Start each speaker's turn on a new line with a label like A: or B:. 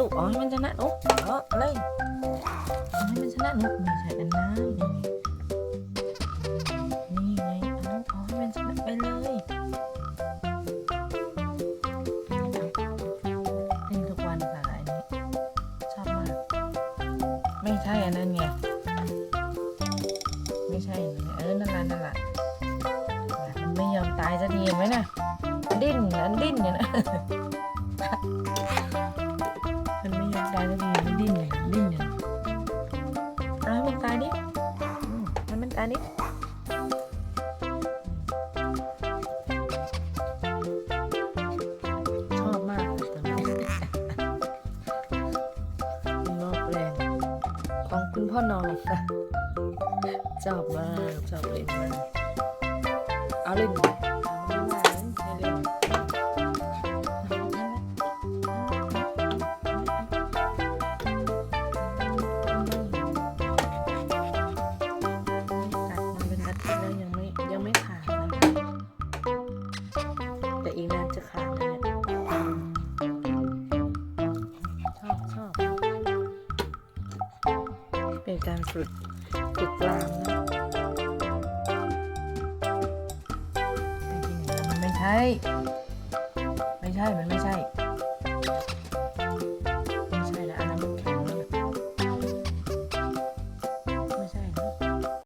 A: ลูกเอให้มันชนะลูกเออเลยเอให้มันชนะลูกไม่ใช่อันนั้นนี่ไงเอาเอให้มันชนะไปเลยเล่นทุกวันค่ะอันนี้ชอบมากไม่ใช่อันนั้นไงไม่ใช่อันนั้เออนั่นแหละนั่นแหละมันไม่ยอมตายสักทีไหมนะดิ้นนะดิ้นเนี่ยนะานิดชอบมากตอนนี้นอกแรงของคุณพ่อนองชอบมากชอบเล่นมากเอาเล่นเอาเล่น เป็นการฝึกฝึกกลางนะไปที่ไหนมันไม่ใช่ ไม่ใช่ มันไม่ใช่